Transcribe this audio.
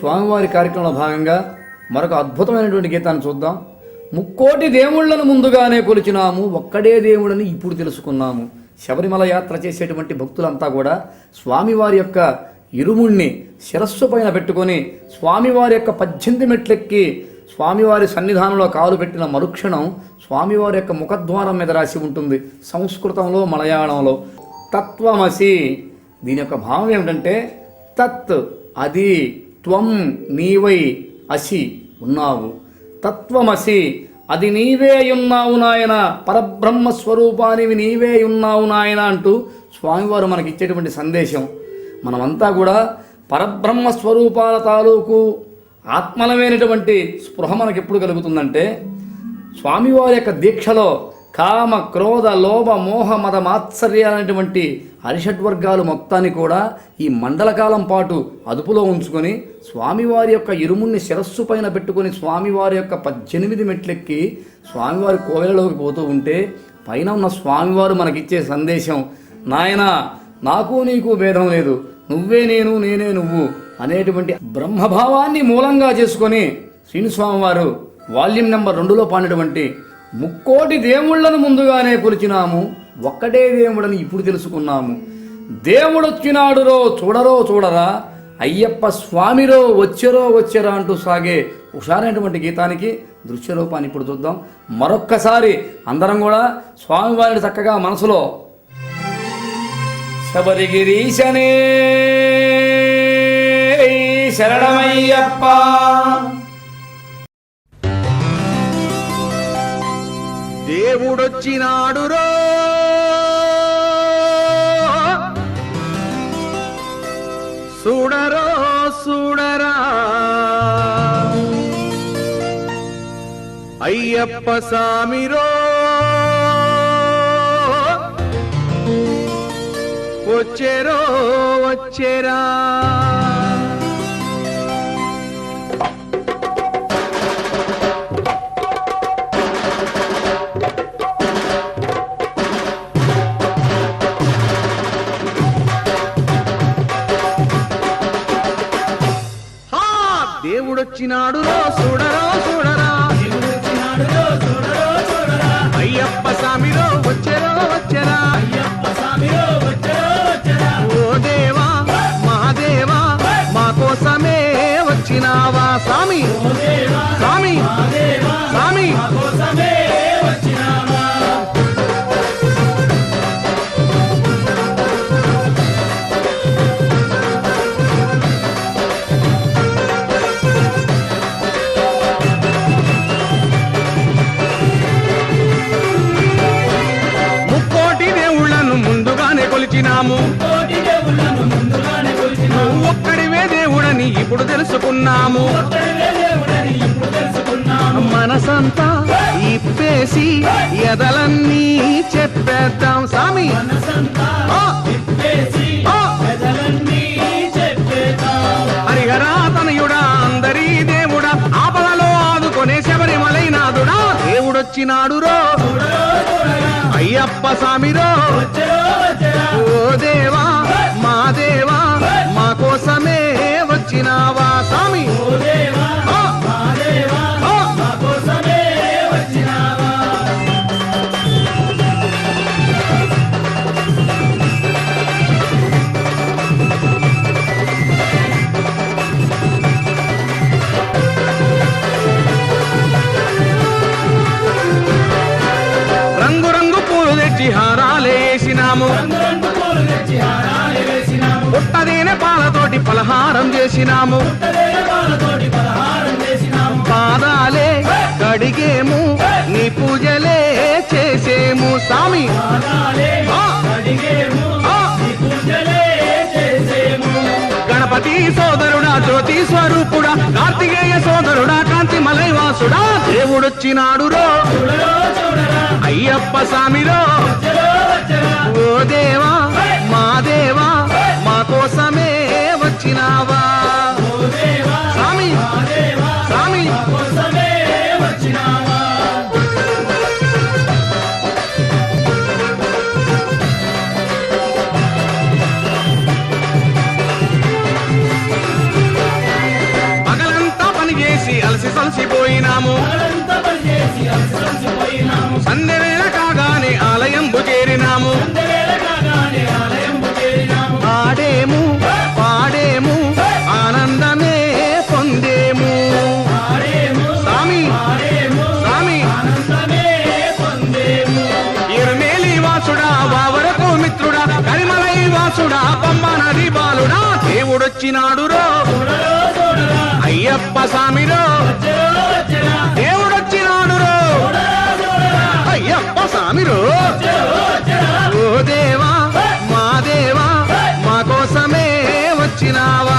స్వామివారి కార్యక్రమంలో భాగంగా మరొక అద్భుతమైనటువంటి గీతాన్ని చూద్దాం. ముక్కోటి దేవుళ్ళను ముందుగానే కొలిచినాము ఒక్కడే దేవుడని ఇప్పుడు తెలుసుకున్నాము. శబరిమల యాత్ర చేసేటువంటి భక్తులంతా కూడా స్వామివారి యొక్క ఇరుముణ్ణి శిరస్సు పైన పెట్టుకొని స్వామివారి యొక్క పద్దెనిమిది మెట్లెక్కి స్వామివారి సన్నిధానంలో కాలు పెట్టిన మరుక్షణం స్వామివారి యొక్క ముఖద్వారం మీద రాసి ఉంటుంది సంస్కృతంలో మలయాళంలో. తత్వమసి. దీని యొక్క భావం ఏమిటంటే తత్ అది. త్వం నీవై అసి ఉన్నావు. తత్వమసి అది నీవే ఉన్నావు నాయన. పరబ్రహ్మ స్వరూపానివి నీవే ఉన్నావు నాయన అంటూ స్వామివారు మనకి ఇచ్చేటువంటి సందేశం. మనమంతా కూడా పరబ్రహ్మ స్వరూపాల తాలూకు ఆత్మలమైనటువంటి స్పృహ మనకి ఎప్పుడు కలుగుతుందంటే స్వామివారి యొక్క దీక్షలో కామ క్రోధ లోభ మోహ మద మాత్సర్యాలనేటువంటి అరిషడ్వర్గాలు మొత్తాన్ని కూడా ఈ మండల కాలం పాటు అదుపులో ఉంచుకొని స్వామివారి యొక్క ఇరుముణ్ణి శిరస్సు పైన పెట్టుకొని స్వామివారి యొక్క పద్దెనిమిది మెట్లెక్కి స్వామివారి కోవెలలోకి పోతూ ఉంటే పైన ఉన్న స్వామివారు మనకిచ్చే సందేశం నాయనా నాకు నీకు భేదం లేదు. నువ్వే నేను నేనే నువ్వు అనేటువంటి బ్రహ్మభావాన్ని మూలంగా చేసుకొని శ్రీనిస్వామివారు వాల్యూమ్ నెంబర్ రెండులో పాడినటువంటి ముక్కోటి దేవుళ్ళను ముందుగానే కొలిచినాము ఒక్కటే దేవుడని ఇప్పుడు తెలుసుకున్నాము. దేవుడొచ్చినాడురో చూడరో చూడరా అయ్యప్ప స్వామిరో వచ్చరో వచ్చరా అంటూ సాగే హుషారైనటువంటి గీతానికి దృశ్య రూపాన్ని ఇప్పుడు చూద్దాం. మరొక్కసారి అందరం కూడా స్వామివారిని చక్కగా మనసులో శబరిగిరీశనే శరణమయ్యప్ప. దేవుడొచ్చినాడు రో చూడరో చూడరా. అయ్యప్ప సామిరో. వచ్చేరో వచ్చేరా. వచ్చినాడు రో చూడరో చూడరా. అయ్యప్ప స్వామిలో వచ్చెరో వచ్చరా. ఓ దేవా మహాదేవా మా కోసమే వచ్చినావా స్వామి స్వామి? కొలిచినాము. ఒక్కడివే దేవుడని ఇప్పుడు తెలుసుకున్నాము. మనసంతా ఇప్పేసి ఎదలన్నీ చెప్పేద్దాం సామి ఆ! ఆ! హరిహరా తనయుడా అందరీ దేవుడా ఆపదలో ఆదుకొనే శబరిమలైనాదుడా దేవుడొచ్చినాడు రో అయ్యప్ప స్వామిరో. హారాలేసినాము పుట్టదేనే పాలతోటి పలహారం చేసినాము. పాదాలే కడిగేము నీ పూజలే చేసేము స్వామి. గణపతి సోదరుడా జ్యోతి స్వరూపుడా కార్తికేయ సోదరుడా కాంతి మలైవాసుడా దేవుడొచ్చినాడు రో అయ్యప్ప స్వామిలో ఓ దేవా మా దేవా మా కోసమే వచ్చినావా? స్వామి స్వామి చేరినాము సంధ్య వేళ కాగానే ఆలయంబు చేరినాము. పాడేము పాడేము ఆనందమే పొందేము. స్వామి స్వామి ఇరుమేలి వాసుడా వావరకు మిత్రుడా కరిమలై వాసుడా పంబ నది బాలుడా దేవుడొచ్చినాడు రో అయ్యప్ప స్వామిరో. దేవుడొచ్చినాడు స్వామిరు ఓ దేవా మా దేవా మా కోసమే వచ్చినావా?